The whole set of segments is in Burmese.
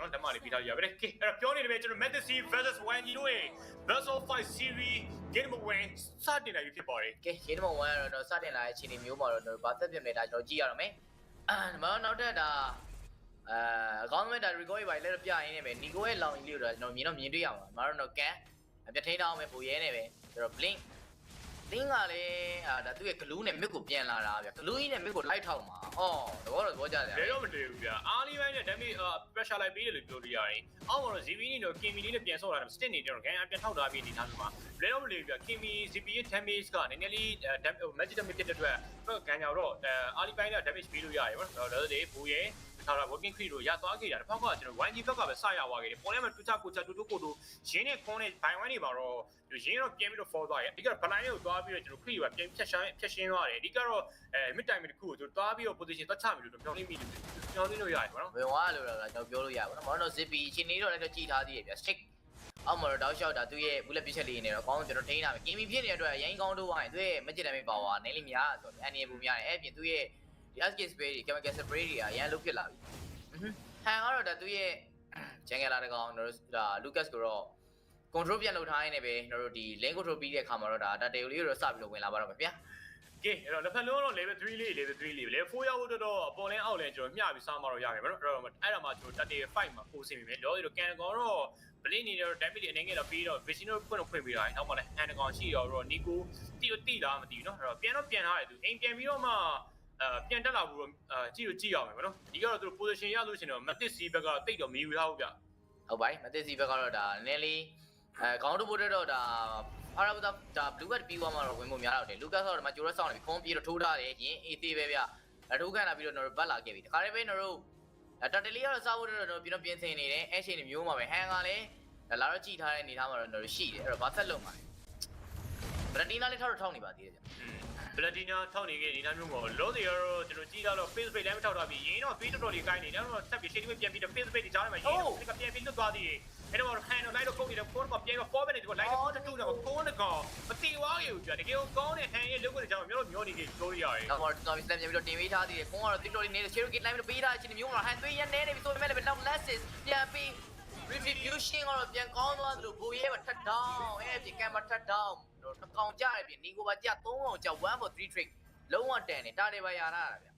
ပေါ့နော်ဓမ္မလေးပြီးထားကြရပါတယ်ကဲအဲ့တော့ပြောနေတယ်ပဲကျွန်တော် Manchester versus Wanji တို့ရဲ့ Best of 5 series game win စတင်လာပြီဖြစ်ပါတယ်ကဲရေနံပါတ်1ကတော့စတင်လာတဲ့အခြေအနေမျိုးမှာတော့ကျွန်တော်ဘာသက်ပြနေတာကျွန်တော်ကြည့်ရတော့မယ်အာဒီမှာနောက်ထပ်ဒါအဲအကောင်းမဲ့ဒါ record ပဲလည်းပြရင်းနေပဲနီကိုရဲ့လောင်ကြီးလေးကိုတော့ကျွန်တော်မြင်တော့မြင်တွေ့ရမှာမတော်တော့ကန်ပြထိန်တောင်းပဲပူရဲနေပဲကျွန်တော် blink လင်းကလည်းအာဒါသူ့ရဲ့ glue နဲ့ mid ကိုပြန်လာတာဗျ glue ကြီးနဲ့ mid ကိုလိုက်ထောက်မှာအော်သဘောတော့သဘောကျတယ်ဘယ်တော့မတွေ့ဘူးဗျာအားလီပိုင်းနဲ့ damage pressure လိုက်ပေးတယ်လို့ပြောလို့ရတယ်အောက်မှာတော့ ZB နေတော့ Kimi လေးနဲ့ပြန်ဆော့လာတယ် stick နေတယ်တော့ gan ပြန်ထောက်ထားပြီးဒီသားမျိုးမှာဘယ်တော့မတွေ့ဘူးဗျာ Kimi ZB ရဲ့ damage ကနည်းနည်းလေး magic damage ဖြစ်တဲ့အတွက်တော့ gan ကြောင်တော့အားလီပိုင်းနဲ့ damage ပေးလို့ရတယ်ပေါ့နော်ဒါဆိုဘူရဲ့ ထားတာ working crew တို့ရသွားခဲ့တာတစ်ဖက်ကကျွန်တော် 1G ဘက်ကပဲစရသွားခဲ့တယ်ပေါ်ထဲမှာတူချကိုချတူတူကိုတူရင်းနဲ့ခွန်းနဲ့ဘိုင်ဝိုင်းနေပါတော့ရင်းတော့ပြန်ပြီးတော့ fall သွားရဲ့အဓိကဗလိုင်းကိုသွားပြီးတော့ကျွန်တော် crew ကပြန်ဖြတ်ရှင်းဖြတ်ရှင်းသွားတယ်အဓိကတော့အဲ mid time တစ်ခုကိုကျွန်တော်သွားပြီးတော့ position သွားချမိလို့ပြောင်းနေမိလို့ပြောင်းနေလို့ရတယ်ပေါ့နော်ဝင်သွားလို့တော့ကျွန်တော်ပြောလို့ရပါတော့မတော်တော့ zip အချိန်လေးတော့လည်းတော့ကြည်ထားသေးတယ်ဗျ stick အောက်မှာတော့တောက်လျှောက်တာသူ့ရဲ့ဘူးလက်ပြချက်လေးနေတော့ကောင်းကျွန်တော်ထိန်းတာပဲ game ဖြစ်နေတဲ့အတွက်ရိုင်းကောင်းတော့ဝိုင်းသူ့ရဲ့မကြည့်တယ်မေးပါဝါနည်းလေးများဆိုတော့အန်နီဘူးများတယ်အဲ့ပြင်သူ့ရဲ့ ဒီ SK spray တွေ chemical spray တွေကအရန်လုဖြစ်လာပြီဟန်ကတော့ဒါသူ့ရဲ့ jungle လာတကောင်တို့ဒါ Lucas ကိုတော့ control ပြန်လုပ်ထားရင်းနဲ့ပဲကျွန်တော်တို့ဒီ lane control ပြီးတဲ့အခါမှာတော့ဒါ data လေးကိုတော့စပြီးတော့ဝင်လာပါတော့မယ်ဗျာကဲအဲ့တော့လက်ဖက်လုံးတော့ level 3လေး level 3လေးပဲ level 4ရောက်ဖို့တော့ပေါ်လင်းအောက်လဲကျွန်တော်မျှပြီးစမှာတော့ရခဲ့မှာနော်အဲ့တော့အဲ့ဒါမှကျွန်တော် data 5မှာပို့စီမိမယ်လောရီတော့ can ကောင်တော့ blink နေတော့ damage တွေအနေငယ်တော့ပြီးတော့ vision တို့ဖွင့်တော့ဖွင့်ပြီးတော့နောက်မှလည်း hand ကောင်ရှိတော့တော့ nico တိတိလားမသိဘူးနော်အဲ့တော့ပြန်တော့ပြန်ထားတယ်သူအိမ်ပြန်ပြီးတော့မှ အာပြန်တက်လာဘူးတော့အာကြည့်လို့ကြည့်ရအောင်ပဲနော်အဓိကတော့သူတို့ position ရလို့ရှင်တော့ Matic C ဘက်ကတိတ်တော့မီယူရဘူးဗျဟုတ်ပါပြီ Matic C ဘက်ကတော့ဒါနည်းလေးအဲခေါင်းတို့ဘုတ်တော့ဒါအာရာဘဒါဒါ blue card ပြီးသွားမှတော့ဝင်ဖို့များတော့တယ်လူကတ်ဆိုတော့ဒီမှာဂျိုရက်ဆောင်နေပြီးခွန်ပြေတော့ထိုးထားတယ်ရင်အေးသေးပဲဗျအထိုးခံလာပြီးတော့ကျွန်တော်တို့ဘတ်လာခဲ့ပြီတခါတည်းပဲကျွန်တော်တို့တတလီကတော့စားဖို့တော့ကျွန်တော်ပြင်ပြင်ဆင်နေတယ်အဲ့ချိန်မျိုးမှာပဲဟန်ကလည်းလာတော့ကြည့်ထားတဲ့အနေထားမှာတော့ကျွန်တော်တို့ရှိတယ်အဲ့တော့ဘာဆက်လုပ်မှာလဲဗရန်ဒီနာလည်းထောက်ထောက်နေပါသေးတယ်ဗျ ဘလက်တီနာထောက်နေခဲ့ဒီနာမျိုးကိုလောစီကတော့ကျွန်တော်ကြည့်တော့ face page လည်းမထောက်ထားပြီးရင်းတော့ face တော်တော်လေးကိုင်းနေတယ်တော့ဆက်ပြီးရှင်းပြီးပြန်ပြီးတော့ face page တွေကြားထဲမှာရင်းတော့ကပြန်ပြီးလွတ်သွားသေးတယ်အဲ့တော့ဟန်တော့လိုက်တော့ကုန်နေတော့ဖုန်းကပြန်ပြီး forward နေတော့လိုက်တော့တူတော့ဖုန်းကတော့မတိဝါးဘူးကြာတကယ်ကောင်းတဲ့ဟန်ရဲ့လုပ်ကိုကြောင်မျိုးလို့မျိုးနေကြီးပြောရရတယ်နောက်တော့ကျွန်တော်ပြန်ပြန်ပြီးတော့တင်ပေးထားသေးတယ်ခွန်ကတော့တိတော်လေးနေတဲ့ cherry kit line လို့ပေးထားတဲ့အချိန်မျိုးမှာဟန်သွေးရနေနေပြီဆိုပေမဲ့လည်းနောက် lesses ပြန်ပြီး retribution ကတော့ပြန်ကောင်းသွားသလိုဘူရဲမှာထပ်တောင်းအဲ့ဒီကင်မထပ် တောင်းတော့တစ်ကောင်ကြရပြီနီကိုပါကြ3ကောင်ကြ1 for 3 trick လုံးဝတန်နေတာတယ်ပါရလာတာဗျ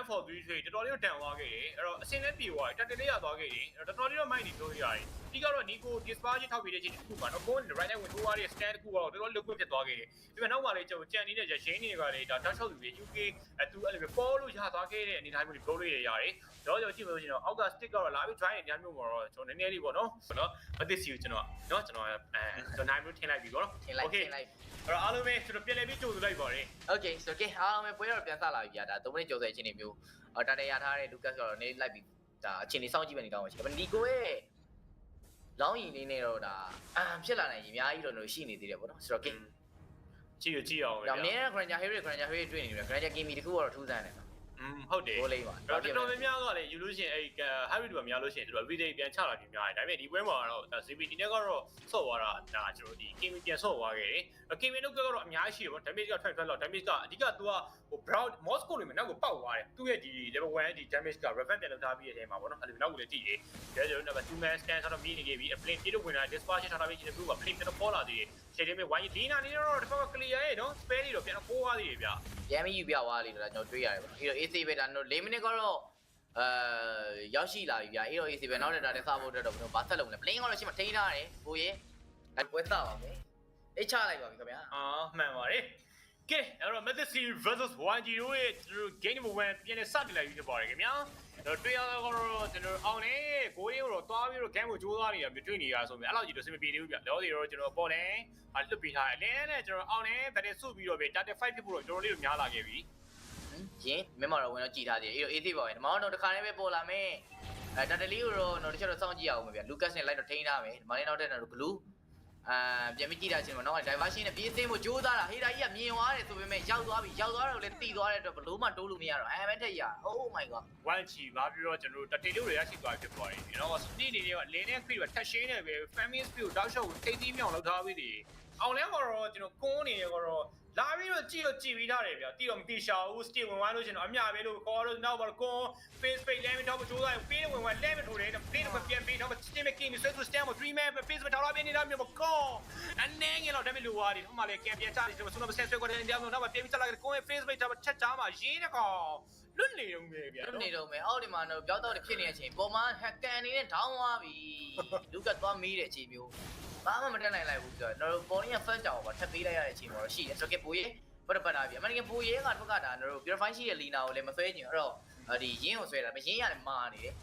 1 for 3 trade တော်တော်လေးတော့တန်သွားခဲ့တယ်အဲ့တော့အစင်းလည်းပြေသွားတယ်တက်တက်လေးရသွားခဲ့တယ်အဲ့တော့တော်တော်လေးတော့မိုက်နေပြောရရတယ်ဒီကတော့နီကို dispatch ထောက်ပြီးတဲ့ချိန်တစ်ခုမှာတော့ကိုယ် right net ဝင်ထိုးသွားတဲ့ stand တစ်ခုကတော့တော်တော်လွတ်ခွင့်ဖြစ်သွားခဲ့တယ်ဒီမှာနောက်မှလည်းကျွန်တော်ကြံနေတဲ့ရင်းနေတွေကလည်းဒါတောက်လျှောက်သူတွေ UK အတူအဲ့လိုပဲ follow လို့ရသွားခဲ့တဲ့အနေအထားမျိုးတွေပြောလို့ရတယ်တော့ကျွန်တော်ကြည့်လို့ရှိရင်တော့အောက်က stick ကတော့လာပြီး try နေတဲ့အနေအထားမျိုးမှာတော့ကျွန်တော်နည်းနည်းလေးပေါ့နော်နော်မသိစီဘူးကျွန်တော်နော်ကျွန်တော်အဲကျွန်တော်နိုင်မျိုးထင်လိုက်ပြီပေါ့နော်ထင်လိုက်ထင်လိုက်အဲ့တော့အားလုံးပဲကျွန်တော်ပြန်လည်ပြီးကြိုဆိုလိုက်ပါတယ် Okay so okay အားလုံးပဲပွဲတော့ပြန်စလာပြီဗျာဒါ3မိနစ်ကျော်စဲအချိန်တွေမျိုးအော်တာတရထားတဲ့ Lucas ကတော့နေလိုက်ပြီဒါအချိန်လေးစောင့်ကြည့်ပဲနေတော့မှာရှိတယ်နီကိုရဲ့ လောင်းရီလေးနဲ့တော့ဒါအာဖြစ်လာနိုင်ရင်အများကြီးတော့လို့ရှိနေသေးတယ်ပေါ့နော်ဆိုတော့ okay ကြည့်ရကြည့်အောင်ဒါမင်းနဲ့ Granger Harry Granger Harry တွေ့နေတယ် Granger Kimi တခုကတော့ထူးဆန်းတယ်နော် อืมဟုတ်တယ် ဘိုးလေးပါ တော်တော်များများကလည်းယူလို့ရှိရင်အဲ့ Harry တို့ကများလို့ရှိရင်သူတို့ video ပြန်ချလာပြီးများတယ်ဒါပေမဲ့ဒီပွဲမှာတော့ CBT နဲ့ကတော့ဆော့သွားတာဒါကျွန်တော်ဒီ game ပြန်ဆော့သွားခဲ့တယ် game တို့ကတော့အများကြီးရှိတယ်ပေါ့ damage ကထွက်ထွက်လောက် damage ကအဓိက तू ကဟို brown moscow တွေမှာနောက်ကိုပောက်သွားတယ်သူ့ရဲ့ဒီ level 1ဒီ damage က revamp ပြန်လုပ်ထားပြီးတဲ့အချိန်မှာပေါ့နော်အဲ့လိုနောက်ကိုလည်းကြည့်တယ်ဒါကြောင့်တော့ two man stand ဆိုတော့ပြီးနေခဲ့ပြီး plane ပြေးလို့ဝင်လာ dispatch ထားတာပြီးချင်းသူက plane ပြန်ပေါ်လာသေးတယ် ချိန်တည်းမဲ့ဝိုင်းဒီနာနေတော့တစ်ခါ clear ရဲ့နော် spare တွေတော့ပြန်ပိုးသွားသေးတယ်ဗျရမ်းမယူပြသွားလိမ့်တော့ကျွန်တော်တွေးရတယ်ပေါ့ပြီးတော့ AC ပဲဒါတော့၄မိနစ်ကတော့အဲရောက်ရှိလာပြီဗျာအဲ့တော့ AC ပဲနောက်တဲ့ဒါနဲ့စားဖို့အတွက်တော့ကျွန်တော်ဘာဆက်လုပ်လဲ plane ကတော့ရှိမှထိန်းထားတယ်ကိုရေအဲပွဲသားပါမယ်အိတ်ချလိုက်ပါပြီခင်ဗျာအာမှန်ပါတယ်ကဲအဲ့တော့ Method City versus 1G တို့ရဲ့သူတို့ game number 1ပြန်လည်စတင်လာပြီဖြစ်ပါတယ်ခင်ဗျာအဲ့ တော့တွေ့ရတော့ကျွန်တော်အောင်နေကိုရင်းကိုတော့တွားပြီးတော့ game ကိုကြိုးစားနေတာတွေ့နေရဆိုပြီးအဲ့လောက်ကြီးတော့စင်မပြေသေးဘူးဗျလောစီတော့ကျွန်တော်ပေါ်နေအလွတ်ပေးထားတယ်အလင်းနဲ့ကျွန်တော်အောင်နေဗတဲ့စုပြီးတော့ပဲ target fight ဖြစ်ဖို့တော့ကျွန်တော်လေးတို့များလာခဲ့ပြီရင်မင်းမတော်ဝင်တော့ကြည်ထားသေးတယ်အဲ့တော့ AC ပါပဲဒီမှာတော့တစ်ခါတည်းပဲပေါ်လာမယ်အဲတတလီကိုတော့တော့တစ်ချက်တော့စောင့်ကြည့်အောင်ဗျာ Lucas နဲ့ light တော့ထိန်းထားမယ်ဒီမှာလည်းနောက်တဲ့တော့ glue အာပြန်ပြီးကြည့်တာချင်းတော့နောက်က diversion နဲ့ပြေးသိမ်းဖို့ကြိုးစားတာဟေးတာကြီးကမြင်သွားတယ်ဆိုပေမဲ့ရောက်သွားပြီရောက်သွားတော့လည်းတီသွားတဲ့အတွက်ဘလို့မှတိုးလို့မရတော့အဲမထက်ရ Oh my god 1G ဘာပြီးတော့ကျွန်တော်တို့တတေလေးတွေရရှိသွားဖြစ်ပါတယ်ကျွန်တော်က speed နေတွေကလင်းနဲ့ creep ထက်ရှင်းနေပဲ family speed ကိုတောက်လျှောက်ထိတ်သီးမြောင်လောက်ထားပြီးတည် အောင်လဲကတော့ကျွန်တော်ကွန်းနေရကတော့လာပြီးတော့ကြည့်တော့ကြည့်ပြီးထားတယ်ဗျာတီတော့မတီရှာဘူးစတီဝင်ဝိုင်းလို့ရှင်တော့အမြပဲလို့ခေါ်တော့နောက်ပါတော့ကွန် face face လဲမထောက်မကြိုးစားရင်ပေးဝင်ဝိုင်းလဲမထိုးတယ်ပေးတော့ပြန်ပေးတော့စတီမကင်းဆွဲသူစတမ်မ3 man face မထောက်တော့ပြနေတာမျိုးမကောအနေငယ်တော့ဒါပေမဲ့လူဝါဒီဟိုမှာလေကံပြန်ချတယ်ဆိုတော့ဆက်ဆွဲကွက်တဲ့တရားမျိုးတော့ပြန်ပြီးချလာတယ်ကွန် face face တော့ချက်ချားမှာရေးတကောင်လွတ်နေတော့မယ်ဗျာလွတ်နေတော့မယ်အောက်ဒီမှာတော့ပြောက်တော့ဖြစ်နေတဲ့အချိန်ပေါ်မှာဟက်ကန်နေနဲ့ဒေါင်းသွားပြီလူကသွားမေးတဲ့အချိန်မျိုး ဘာမှမတက်နိုင်လိုက်ဘူးဆိုတော့ကျွန်တော်တို့ပေါ်နေက first ကြောင်ပါထပ်ပေးလိုက်ရတဲ့အချိန်မှာတော့ရှိတယ်ဆိုတော့ကပိုရေးဘတ်ပတ်တာပြီအမှန်တကယ်ပိုရေးကတစ်ခါဒါကျွန်တော်တို့ purify ရှိတဲ့လီနာကိုလည်းမဆွဲချင်အဲ့တော့ဒီရင်းကိုဆွဲတာမရင်းရတယ်မာနေတယ်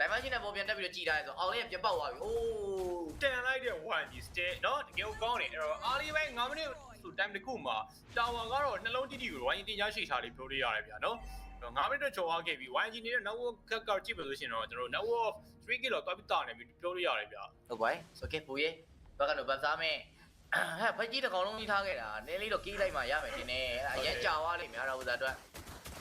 ဒါမှရှိနေပေါ်ပြန်တက်ပြီးတော့ကြည်ထားရဲဆိုအောင်လေးကပြပောက်သွားပြီအိုး တန်လိုက်တဲ့1ကြီး stay เนาะတကယ်ကောင်းတယ်အဲ့တော့အားလေးပဲ9မိနစ်ဆို time တစ်ခုမှာတာဝါကတော့နှလုံးတိတိကိုဝိုင်းတင်ရရှိထားလေးပြောလို့ရတယ်ဗျာเนาะ9မိနစ်ကျော်သွားခဲ့ပြီ 1G နေတဲ့ network ကကကြည့်ပါလို့ရှိရင်တော့ကျွန်တော် network 3 kg တော့ပြီးတာနေပြီပြောလို့ရတယ်ဗျာ ဟုတ်ပါရဲ့ဆိုကပိုရေး ဘက်ကတော့ဗတ်စားမဲ့ဟဲ့ဖက်ကြီးတစ်ကောင်လုံးကြီးထားခဲ့တာနည်းလေးတော့ကီးလိုက်မှရမယ်တင်နေအဲ့အရင်ကြာသွားလိမ့်မယ်အဲ့ဒါဥစားအတွက်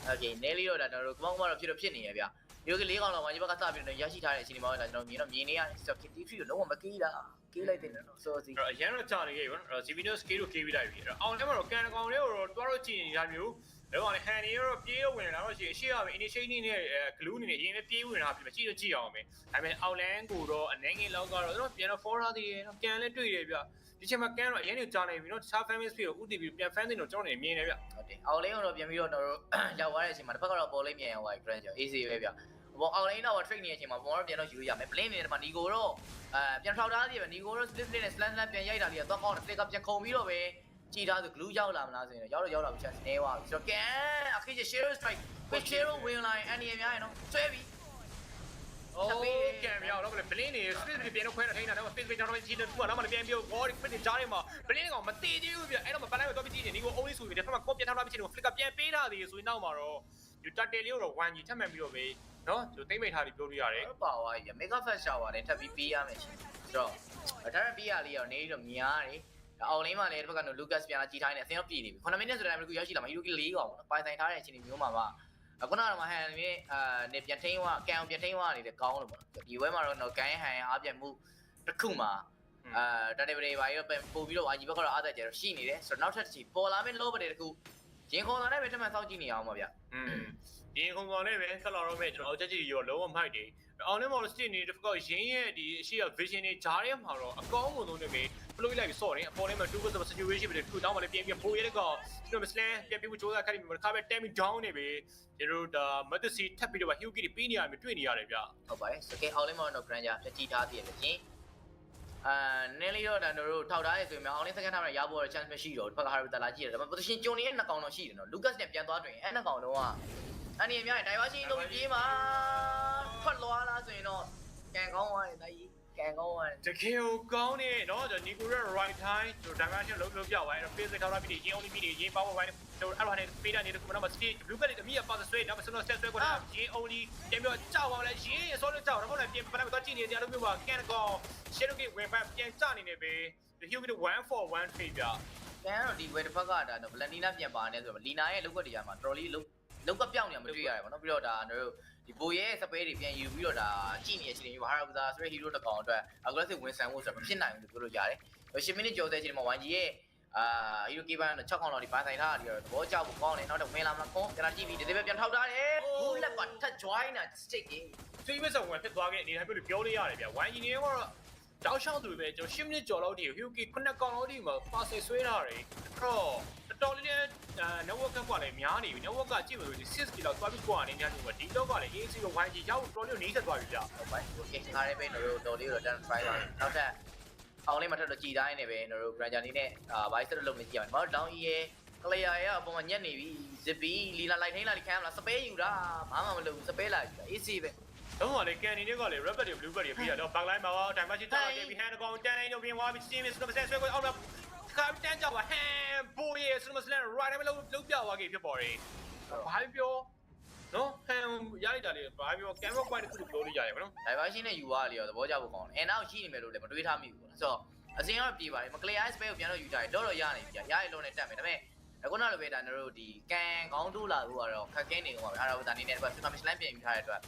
โอเคနည်းလေးတော့ဒါကျွန်တော်တို့ကမောင်းကမောင်းတော့ဖြစ်တော့ဖြစ်နေရဲ့ဗျဒီလိုကလေးကောင်တော့မှဒီဘက်ကစပြီးတော့ရရှိထားတဲ့အချိန်ဒီမှာတော့ကျွန်တော်မြင်တော့မြင်နေရတယ်ဆိုတော့ TV ကိုလုံးဝမကီးတာကီးလိုက်တယ်နော်ဆိုစီ အဲ့တော့အရင်တော့ကြာနေခဲ့ပြီနော်အဲ့တော့ CVN scale ကို KV လိုက်ပြီအဲ့တော့အောင်ထဲမှာတော့ကန်ကောင်လေးကိုတော့တွားတော့ကြည့်နေတာမျိုး အဲ့တော့ဟန်နီရောပြေးဝင်လာတော့ရှိရှေ့ရမယ် initiate နဲ့အဲ glue နေနဲ့အရင်ပဲပြေးဝင်လာပြီမကြည့်တော့ကြည့်အောင်မယ်ဒါပေမဲ့အောင်လန်းကိုတော့အနေငယ်လောက်ကတော့ကျွန်တော်ပြန်တော့ for ထားသေးတယ်နော်ကန်လည်းတွေ့တယ်ဗျဒီချိန်မှာကန်တော့အရင်ကကြာနေပြီနော်တခြား family space ကိုဥတည်ပြီးပြန် fan တင်တော့ကျွန်တော်နေမြင်နေဗျဟုတ်တယ်အောင်လေးကတော့ပြန်ပြီးတော့ကျွန်တော်တို့ရောက်သွားတဲ့အချိန်မှာတစ်ဖက်ကတော့ပေါ်လေးမြန်ရောက်သွားပြီ friend ကျော် AC ပဲဗျဘောအောင်လေးတော့ trade နေတဲ့အချိန်မှာဘောတော့ပြန်တော့ယူရမယ် blame နေတဲ့မှာနီကိုတော့အဲပြန်ထောက်ထားသေးပဲနီကိုတော့ split split နဲ့ slant slant ပြန်ရိုက်တာလေးကတော့ကောင်းတယ် flick ကပြန်ခုံပြီးတော့ပဲ ကြည်ထားသူ glue ရောက်လာမလားဆိုရင်ရောက်တော့ရောက်လာပြီ chance နေသွားပြီဆိုတော့ကန်အခင်းချ share strike quick share ဝင်လာရင်အန်ဒီအများရနော်ဆွဲပြီ โอ้ကန်ပြောင်းတော့ဘလင်းနေ space ပြန်တော့ခွဲတော့ထိန်းတာတော့ space ပြန်တော့ကြည့်တယ်သူကနောက်မှပြန်ပြီး ball ဖြစ်နေကြားထဲမှာဘလင်းကောင်မတည်သေးဘူးဗျအဲ့တော့မပလိုက်တော့ပြီးကြည့်နေဒီကို only ဆိုပြီးတယ်ဖက်မှာ copy ထားထားပြီးချင်တယ် flick ပြန်ပေးထားသေးဆိုရင်နောက်မှာတော့ဒီ turtle လေးကိုတော့ 1G ထပ်မှန်ပြီးတော့ပဲเนาะသူတိမ့်မိထားပြီးပြောလို့ရတယ် ပါသွားပြီ mega fast shower နဲ့ထပ်ပြီးပေးရမယ်ရှင်ဆိုတော့ဒါရပေးရလေးတော့နေပြီးတော့များတယ် အောင်လင်းမှလည်းတစ်ဖက်ကနော် Lucas ပြန်လာကြည်ထားနေအစင်းတော့ပြည်နေပြီ9မိနစ်ဆိုတဲ့အချိန်မှာရောက်ရှိလာမှာ Hiroki ၄កောင်ပေါ့နော်ပိုင်ဆိုင်ထားတဲ့အချိန်မျိုးမှာပါအခုနကတော့မဟန်နေအာနေပြန်ထိန်ဝကန်ပြန်ထိန်ဝနေတဲ့ကောင်းလို့ပေါ့ဒီဝဲမှာတော့နော်ကန်ဟန်အားပြန်မှုတစ်ခုမှာအာတတေပရေပါရောပို့ပြီးတော့အာဂျီဘက်ကတော့အားသက်ကြတော့ရှိနေတယ်ဆိုတော့နောက်ထပ်တစ်ချိန်ပေါ်လာမယ့်လောဘတွေတစ်ခုရင်ခုန်တော်နဲ့ပဲထပ်မံစောင့်ကြည့်နေအောင်ပါဗျ อืมဒီခုံကောင်နဲ့ပဲဆက်လာတော့မဲ့ကျွန်တော်အချက်ကြီးရောလုံးဝမိုက်တယ် အောင်နေမော်စတင်နေတစ်ခါရင်းရဲ့ဒီအရှိရ vision တွေဂျားထဲမှာတော့အကောင်းဆုံးနဲ့ပဲပလို့လိုက်ပြီးစော့တယ်အပေါ်ထဲမှာ2 versus situation ပဲထူတောင်းမှလည်းပြင်ပြီးဖိုးရဲကောင်ကျွန်တော်မစလန်ပြန်ပြီးကြိုးစားခက်ပြီးမခါပဲ tammy down နေပြီကျွန်တော်ဒါမတ်တစီထပ်ပြီးတော့ Hyuki တွေပြီးနေရမယ်တွေ့နေရတယ်ဗျဟုတ်ပါတယ်စကေအောင်လေးမောင်တော့ grand ကြာပြကြည့်ထားသေးတယ်ချင်းအာနည်းလေးတော့ဒါတို့ထောက်ထားရဲဆိုရင်အောင်လေးစကန်ထားရရဖို့ chance မရှိတော့ဒီဘက်ကဟာရတလာကြည့်ရတယ်ဒါပေမဲ့ position ကျုံနေတဲ့နှစ်ကောင်တော့ရှိတယ်နော် Lucas နဲ့ပြန်သွားတွင်အဲ့နှစ်ကောင်လုံးကအန်ဒီအများကြီး diversion လုံးပြေးမှာ ထွက်လွားလားဆိုရင်တော့ကန်ကောင်းသွားတယ်တာကြီးကန်ကောင်းသွားတယ်တကယ်ကိုကောင်းနေနော်ကျွန်တော် Nico ရဲ့ right time ကျွန်တော် dimension လုံးလုံးပြသွားတယ် face ထောက်ထားပြီးရင် only ပြီးရင် power wide ကျွန်တော်အဲ့ဒါနဲ့ပေးတာနေတဲ့ခုနက stage blue card တွေအမိရပါဆွဲနောက်ဆုံးတော့ set ဆွဲကွာရင် only ပြန်ပြီးကြောက်ပါလဲရင်ဆောလို့ကြောက်တော့ခုနပြန်ပြန်တော့ကြည့်နေတယ်အဲ့လိုမျိုးပါ can go share ကိုဝင်ပတ်ပြန်ကြနေနေပဲ Hyuki 1 for 1 trade ပြကန်ကတော့ဒီဝယ်တစ်ဖက်ကဒါတော့ Valentina ပြန်ပါနေဆိုတော့လီနာရဲ့လောက်ကွက်တရားမှာတော်တော်လေးလောက်လောက်ကပြောင်းနေမှာမတွေ့ရတယ်ပေါ့နော်ပြီးတော့ဒါတို့ ဒီဘိုရဲ့စပယ်တွေပြန်ယူပြီးတော့ဒါကြည့်နေတဲ့အချိန်တွေဘာဟာရဘူးသားဆိုတဲ့ hero တစ်ကောင်အတွက် aggressive ဝင်ဆန်ဖို့ဆိုတော့မဖြစ်နိုင်ဘူးလို့ပြောလို့ရတယ်။10မိနစ်ကျော်တဲ့အချိန်မှာ 1G ရဲ့အာ hero key ဘန်းတော့6ကောင်လောက်ဒီပိုင်းဆိုင်ထားတာဒီတော့သဘောကျဖို့ကောင်းတယ်နောက်တော့ဝင်လာမလားကွန်ကျွန်တော်ကြည့်ပြီးဒီသေးပဲပြန်ထောက်ထားတယ်။ဘူးလက်ကထပ် join တာ stick ကြီး3 minutes ဝင်ဖြစ်သွားခဲ့အနေနဲ့ပြောလို့ပြောလို့ရတယ်ဗျ1 engineer ကတော့တောက်ချောင်းသူပဲကျွန်တော်10မိနစ်ကျော်လောက်တည်း Hyuki ခုနှစ်ကောင်လောက်တည်းမှာ pass ဆွဲထားတယ်အဲ့တော့ တော်လေးလည်း network ကလည်းများနေပြီ network ကကြည့်လို့ဒီ6 kg လောက်သွားပြီးကွာနေကြတယ်ဒီတော့ကလည်း AC ကို 1G ရောက်တော်လေးနေဆက်သွားပြီဗျဟုတ်ပါဘူး။ okay ခါရဲပဲတို့တော်လေးတော့ done try ပါနောက်ထပ်အောင်လေးမထပ်တော့ကြည်တိုင်းနေပဲတို့ granger လေးနဲ့အာ vice တော့လုပ်နေကြည့်ရမယ်။မဟုတ် down ရဲ့ clear ရဲ့အပေါ်မှာညက်နေပြီ zippy လီလာလိုက်ထိန်လာလိခံမလားစပယ်ယူတာဘာမှမလုပ်ဘူးစပယ်လာယူတာ AC ပဲတော့ကလည်းကန်နေတွေကလည်း rabbit တွေ blue bird တွေပြီးတော့ back line မှာတော့ time machine တောက်ခဲ့ပြီး hand ကောင်တန်းတိုင်းတော့ပြင်သွားပြီး steam is တော့ဆက်ဆွဲကိုအောက်တော့ ခါတန်းကြောက်ပါ hand boy ရဲ့ super slam right မှာလုံးလုံးပြသွားခဲ့ဖြစ်ပေါ်တယ်ဘာပြောနော် hand ရလိုက်တာလေဘာပြော camera point တစ်ခုပြောလို့ရတယ်ဗောနော် diversion နဲ့ယူသွားလေရောသဘောကျဖို့ကောင်းတယ်။အဲနောက်ရှိနေမယ်လို့လည်းမတွေးထားမိဘူးပေါ့။ဆိုတော့အစင်ကတော့ပြေးပါတယ်မ clear space ကိုပြန်တော့ယူကြတယ်တော့တော့ရနေပြီ။ရရလုံးနဲ့တက်မယ်ဒါပေမဲ့အခုနောက်လိုပဲဒါတို့ဒီကန်ကောင်းတိုးလာလို့ကတော့ခက်ခဲနေကုန်ပါပဲ။အားရပါဒါနေနဲ့ဒီဘက် supermission line ပြင်ယူထားတဲ့အတွက်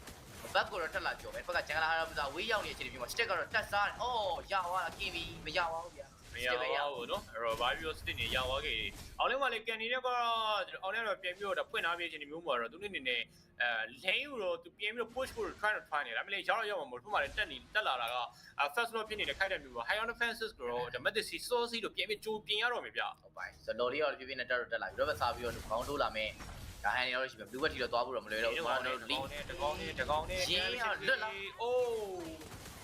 ဘက်ကိုတော့တက်လာကြော်ပဲ။ဘက်ကဂျန်လာဟာရပါဝေးရောက်နေတဲ့အချိန်ဒီမှာ stick ကတော့တက်စားတယ်။အော်ရသွားတာကင်းပြီမရပါဘူးဗျာ။ မရပါဘူးနော်အဲ့တော့ဘာပြီးတော့စတစ်နေရသွားခဲ့အောင်လဲမလေးကန်နေတော့အောင်လဲတော့ပြန်ပြီးတော့ဖွင့်ထားပေးခြင်းမျိုးမှာတော့သူနေနေနဲ့အဲလိန်ကိုတော့သူပြန်ပြီးတော့ push ဖို့ try to try နေတာမလေးရောက်ရောက်မှာမဟုတ်မှလည်းတက်နေတက်လာတာက first law ဖြစ်နေတဲ့ခိုက်တဲ့မျိုးက high on offenses ကိုတော့ the method c source လို့ပြန်ပြီးကြိုပြင်ရတော့မယ်ဗျဟုတ်ပါတယ်ဆိုတော့လော်လေးရောပြပြနဲ့တက်တော့တက်လာပြီးတော့ပဲစားပြီးတော့ခေါင်းတိုးလာမယ်ဒါဟန်နေတော့ရှိမယ်ဘလူးဘက်ထီတော့သွားဖို့တော့မလွယ်တော့ဘူးကျွန်တော်တို့လီတကောင်းနေတကောင်းနေအိုး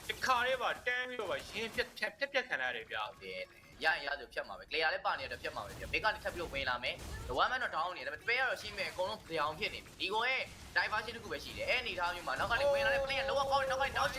တခါလေးပါတန်းပြီးတော့ပါရင်းပြက်ပြက်ပြက်ခံရတယ်ဗျဟုတ်တယ်ရရင်ရဆိုဖြတ်မှာပဲ clear လေးပါနေတော့ဖြတ်မှာပဲပြဘေးကနေထပ်ပြီးတော့ဝင်လာမယ် the one man တော့ down နေတယ်ဒါပေမဲ့ player တော့ရှင်းမယ်အကုန်လုံးကြောင်ဖြစ်နေပြီဒီကောင်ရဲ့ diversion တစ်ခုပဲရှိတယ်အဲ့အနေထားမျိုးမှာနောက်ကနေဝင်လာတဲ့ player လောကကောင်းတယ်နောက်ကနေတောင်းချ